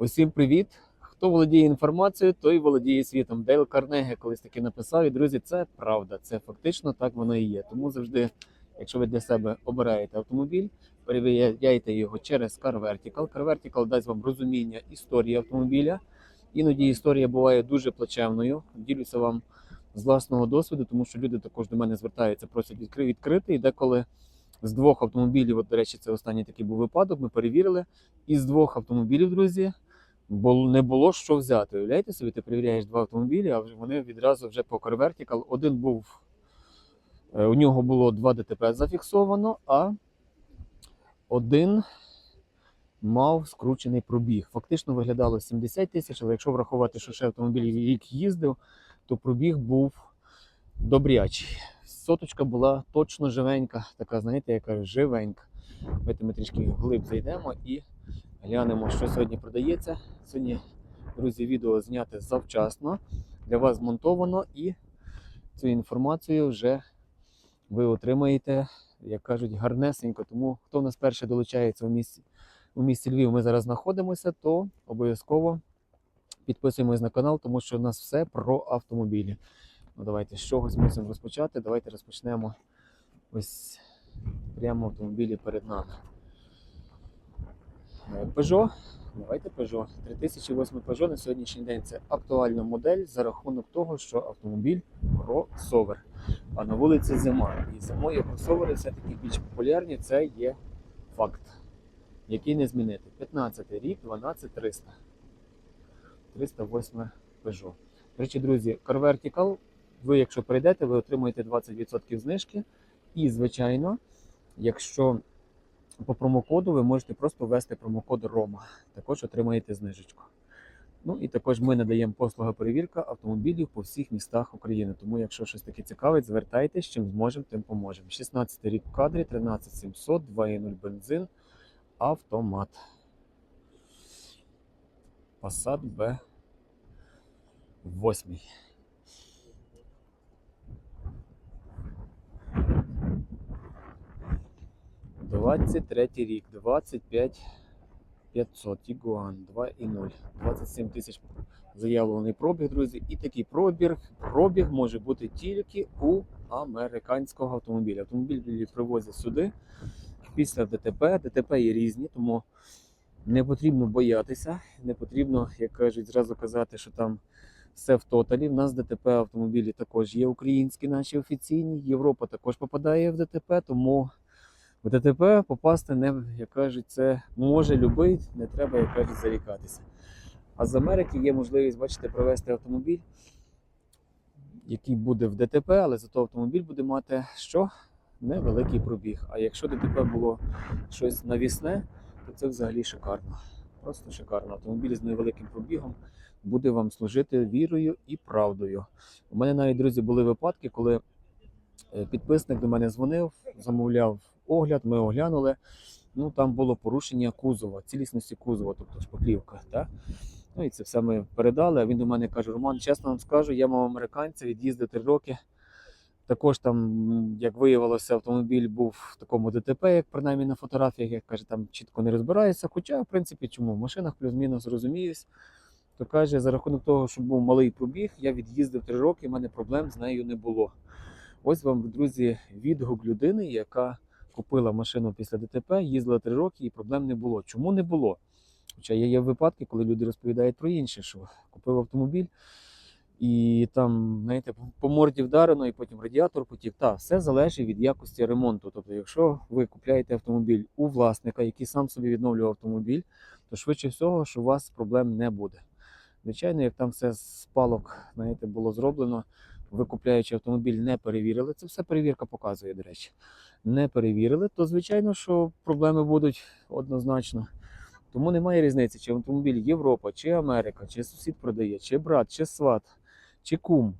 Усім привіт! Хто володіє інформацією, той володіє світом. Дейл Карнеге колись таки написав. І друзі, це правда. Це фактично так воно і є. Тому завжди, якщо ви для себе обираєте автомобіль, перевіряйте його через Car Vertical. Car Vertical дасть вам розуміння історії автомобіля. Іноді історія буває дуже плачевною. Ділюся вам з власного досвіду, тому що люди також до мене звертаються, просять відкри- відкрити. І деколи з двох автомобілів, от, до речі, це останній такий був випадок. Ми перевірили. І з двох автомобілів, друзі, не було що взяти. Уявляєте собі, ти перевіряєш два автомобілі, а вони відразу вже по Vertical. Один був, е, у нього було два ДТП зафіксовано, а один мав скручений пробіг. Фактично виглядало 70 тисяч, але якщо врахувати, що ще автомобіль рік їздив, то пробіг був добрячий. Соточка була точно живенька, така, знаєте, яка живенька. Ми трішки вглиб зайдемо і глянемо, що сьогодні продається. Сьогодні, друзі, відео зняте завчасно. Для вас змонтовано і цю інформацію вже ви отримаєте, як кажуть, гарнесенько. Тому хто в нас перше долучається у місті, у місті Львів, ми зараз знаходимося, то обов'язково підписуємось на канал, тому що у нас все про автомобілі. Ну, давайте з чогось мусимо розпочати. Давайте розпочнемо ось прямо автомобілі перед нами. Е, Peugeot. Давайте Peugeot. 3008 Peugeot на сьогоднішній день це актуальна модель за рахунок того, що автомобіль кросовер. А на вулиці зима. І зимою кросовери все-таки більш популярні. Це є факт, який не змінити. 15 рік, 12300. 308 Peugeot. До речі, друзі, Car Vertical, ви, якщо прийдете, ви отримуєте 20% знижки. І, звичайно, якщо по промокоду ви можете просто ввести промокод Рома. Також отримаєте знижечку. Ну і також ми надаємо послуга перевірка автомобілів по всіх містах України. Тому, якщо щось таке цікавить, звертайтеся, чим зможемо, тим поможемо. 16 рік в кадрі, 13700, 2.0 бензин, автомат. Passat Б8. 23 рік, 25500 Ігуан, 2,0. 27 тисяч заявлений пробіг, друзі. І такий пробіг пробіг може бути тільки у американського автомобіля. Автомобіль привозять сюди після ДТП. ДТП є різні, тому не потрібно боятися, не потрібно, як кажуть, зразу казати, що там все в тоталі. У нас ДТП автомобілі також є українські, наші офіційні. Європа також попадає в ДТП, тому в ДТП попасти не, як кажуть, це може любий, не треба, як кажуть, зарікатися. А з Америки є можливість, бачите, провести автомобіль, який буде в ДТП, але зато автомобіль буде мати що? Невеликий пробіг. А якщо ДТП було щось навісне, то це взагалі шикарно. Просто шикарно. Автомобіль з невеликим пробігом буде вам служити вірою і правдою. У мене навіть, друзі, були випадки, коли підписник до мене дзвонив, замовляв огляд, ми оглянули. Ну там було порушення кузова, цілісності кузова, тобто шпаклівка. Так? Ну і це все ми передали. А він до мене каже: Роман, чесно вам скажу, я мав американця, від'їздив три роки. Також там, як виявилося, автомобіль був в такому ДТП, як принаймні на фотографіях, як каже, там чітко не розбирається. Хоча, в принципі, чому в машинах плюс-мінус розуміюсь. То каже, за рахунок того, що був малий пробіг, я від'їздив три роки, в мене проблем з нею не було. Ось вам, друзі, відгук людини, яка купила машину після ДТП, їздила три роки і проблем не було. Чому не було? Хоча є, випадки, коли люди розповідають про інше, що купив автомобіль, і там, знаєте, по- морді вдарено, і потім радіатор потік. Так, все залежить від якості ремонту. Тобто, якщо ви купляєте автомобіль у власника, який сам собі відновлював автомобіль, то швидше всього, що у вас проблем не буде. Звичайно, як там все з палок, знаєте, було зроблено, ви купляючи автомобіль, не перевірили. Це все перевірка показує, до речі. Не перевірили, то звичайно, що проблеми будуть однозначно. Тому немає різниці, чи автомобіль Європа, чи Америка, чи сусід продає, чи брат, чи сват, чи кум.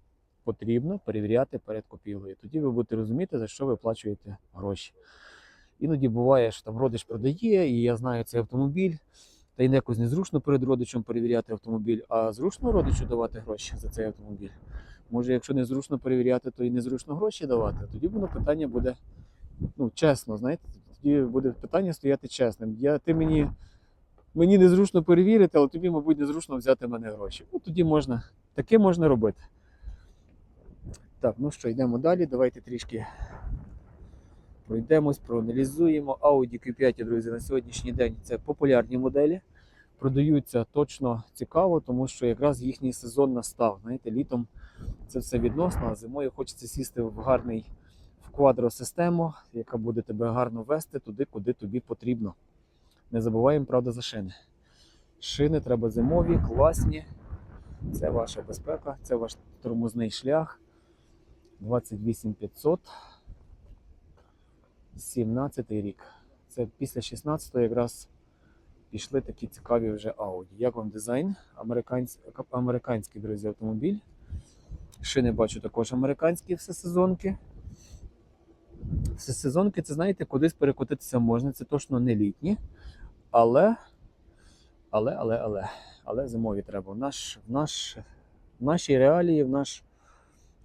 Потрібно перевіряти перед купівлею. Тоді ви будете розуміти, за що ви оплачуєте гроші. Іноді буває, що там родич продає, і я знаю цей автомобіль. Та й якось незручно перед родичем перевіряти автомобіль, а зручно родичу давати гроші за цей автомобіль. Може, якщо незручно перевіряти, то і незручно гроші давати. Тоді воно питання буде ну, чесно, знаєте, тоді буде питання стояти чесним. Я, ти мені мені незручно перевірити, але тобі, мабуть, незручно взяти в мене гроші. Ну, тоді можна, таке можна робити. Так, ну що, йдемо далі. Давайте трішки пройдемось, проаналізуємо. Audi Q5, друзі, на сьогоднішній день це популярні моделі. Продаються точно цікаво, тому що якраз їхній сезон настав. Знаєте, літом це все відносно, а зимою хочеться сісти в гарний в квадросистему, яка буде тебе гарно вести туди, куди тобі потрібно. Не забуваємо, правда, за шини. Шини треба зимові, класні. Це ваша безпека, це ваш тормозний шлях. 28500. 17 рік. Це після 16-го якраз пішли такі цікаві вже Audi. Як вам дизайн? Американсь... Американський, друзі, автомобіль. Шини бачу також американські всесезонки. Всесезонки, це знаєте, кудись перекотитися можна, це точно не літні. Але, але, але, але, але зимові треба. В, наш, в, наш, в нашій реалії, в наш,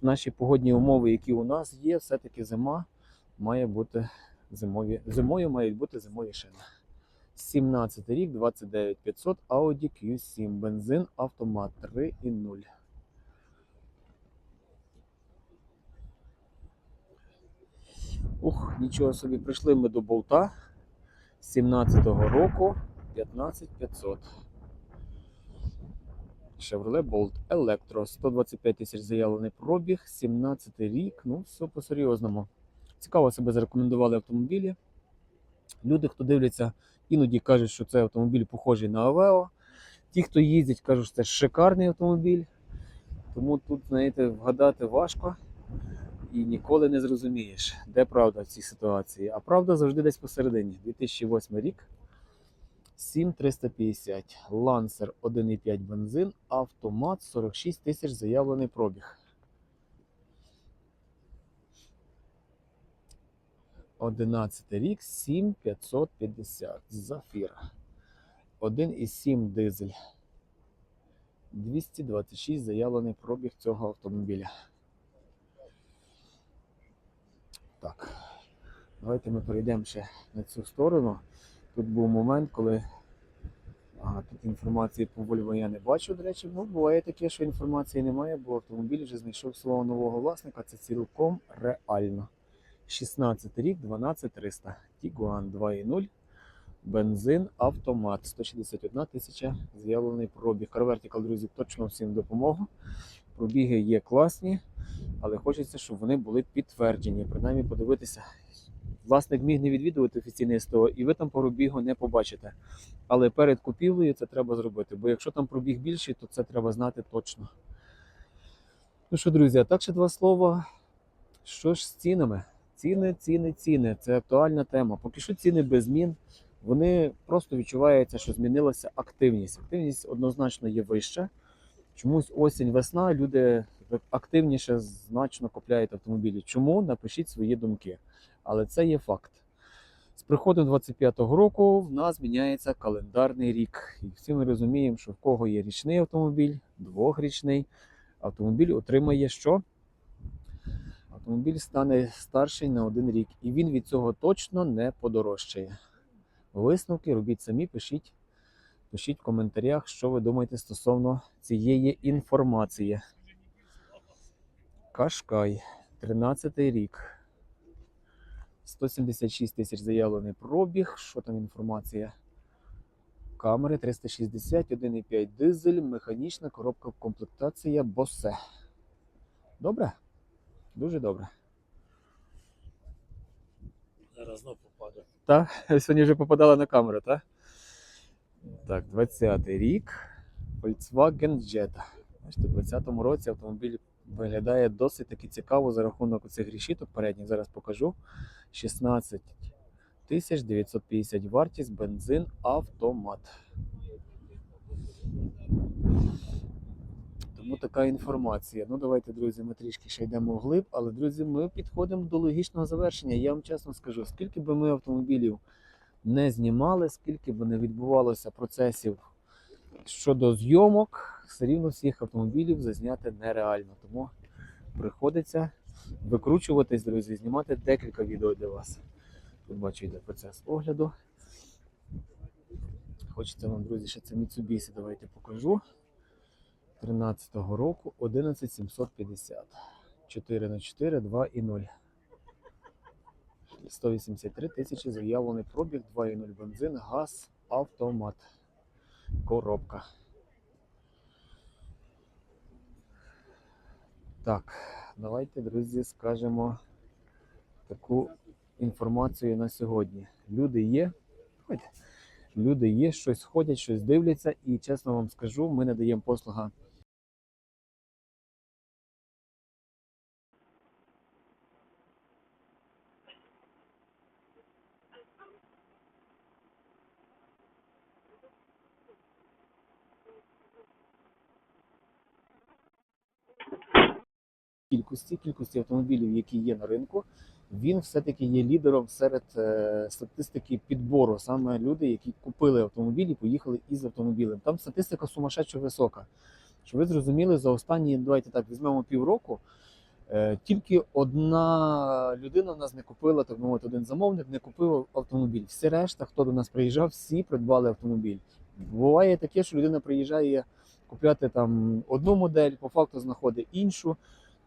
в наші погодні умови, які у нас є, все-таки зима має бути зимові. Зимою мають бути зимові шини. 17 рік, 29500, Audi Q7, бензин, автомат 3,0. Ух, нічого собі, прийшли ми до болта 17-го року 15500. Chevrolet Bolt Electro, 125 тисяч заявлений пробіг, 17 рік, ну все по-серйозному. Цікаво себе зарекомендували автомобілі. Люди, хто дивляться, іноді кажуть, що цей автомобіль похожий на Aveo. Ті, хто їздять, кажуть, що це шикарний автомобіль. Тому тут, знаєте, вгадати важко і ніколи не зрозумієш, де правда в цій ситуації. А правда завжди десь посередині. 2008 рік. 7350. Lancer 1,5 бензин, автомат 46 тисяч заявлений пробіг. 11 рік 7550. Зафіра. 1,7 дизель. 226 заявлений пробіг цього автомобіля. Так. Давайте ми перейдемо ще на цю сторону. Тут був момент, коли ага, тут інформації по Volvo я не бачу, до речі, ну буває таке, що інформації немає, бо автомобіль вже знайшов свого нового власника. Це цілком реально. 16 рік, 12300. Tiguan 2.0. Бензин, автомат. 161 тисяча з'явлений пробіг. Carvertical, друзі, точно всім допомогу. Пробіги є класні, але хочеться, щоб вони були підтверджені. Принаймні подивитися. Власник міг не відвідувати офіційне СТО, і ви там пробігу не побачите. Але перед купівлею це треба зробити, бо якщо там пробіг більший, то це треба знати точно. Ну що, друзі, а так ще два слова. Що ж з цінами? Ціни, ціни, ціни. Це актуальна тема. Поки що ціни без змін. Вони просто відчувається, що змінилася активність. Активність однозначно є вища. Чомусь осінь, весна, люди активніше значно купляють автомобілі. Чому? Напишіть свої думки. Але це є факт. З приходом 25-го року в нас міняється календарний рік. І всі ми розуміємо, що в кого є річний автомобіль, двохрічний, автомобіль отримає що? Автомобіль стане старший на один рік, і він від цього точно не подорожчає. Висновки робіть самі, пишіть, пишіть в коментарях, що ви думаєте стосовно цієї інформації. Кашкай, 13 рік. 176 тисяч заявлений пробіг. Що там інформація? Камери 360, 1,5 дизель, механічна коробка комплектація Bose. Добре? Дуже добре. Зараз знов попаду. Так, сьогодні вже попадала на камеру, так? Так, 20-й рік. Volkswagen Jetta. Бачите, у 20-му році автомобіль виглядає досить таки цікаво за рахунок цих рішіток передніх. Зараз покажу. 16 тисяч 950 вартість, бензин, автомат. Тому така інформація. Ну, давайте, друзі, ми трішки ще йдемо вглиб, але, друзі, ми підходимо до логічного завершення. Я вам чесно скажу, скільки би ми автомобілів не знімали, скільки б не відбувалося процесів щодо зйомок, все рівно всіх автомобілів зазняти нереально. Тому приходиться викручуватись, друзі, знімати декілька відео для вас. Тут бачу, йде процес огляду. хочеться вам, друзі, ще це Mitsubishi, давайте покажу. 13-го року 11750. 4 на 4, 2 і 0. 183 тисячі заявлений пробіг, 2,0 бензин, газ, автомат. Коробка. Так, давайте, друзі, скажемо таку інформацію на сьогодні. Люди є. Люди є, щось ходять, щось дивляться, і чесно вам скажу, ми надаємо послуга. Кількості, кількості автомобілів, які є на ринку, він все-таки є лідером серед е, статистики підбору. Саме люди, які купили автомобіль і поїхали із автомобілем. Там статистика сумасшедше висока. Щоб ви зрозуміли, за останні, давайте так, візьмемо півроку. е, Тільки одна людина в нас не купила, так мовити, один замовник не купив автомобіль. Всі решта, хто до нас приїжджав, всі придбали автомобіль. Буває таке, що людина приїжджає купляти там одну модель, по факту знаходить іншу.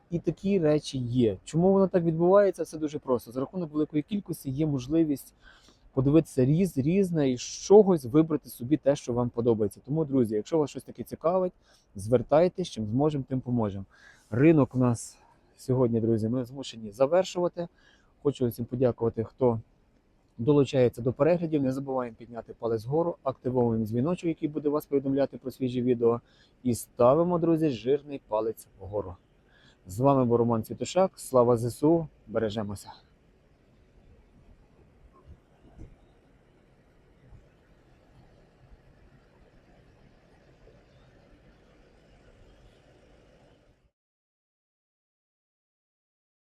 І такі речі є. Чому воно так відбувається? Це дуже просто. За рахунок великої кількості є можливість подивитися різ, різне і з чогось вибрати собі те, що вам подобається. Тому, друзі, якщо вас щось таке цікавить, звертайтесь, чим зможемо, тим поможемо. Ринок у нас сьогодні, друзі, ми змушені завершувати. Хочу всім подякувати, хто долучається до переглядів. Не забуваємо підняти палець вгору, активовуємо дзвіночок, який буде вас повідомляти про свіжі відео. І ставимо, друзі, жирний палець вгору. З вами був Роман Цвітушак. Слава ЗСУ! Бережемося!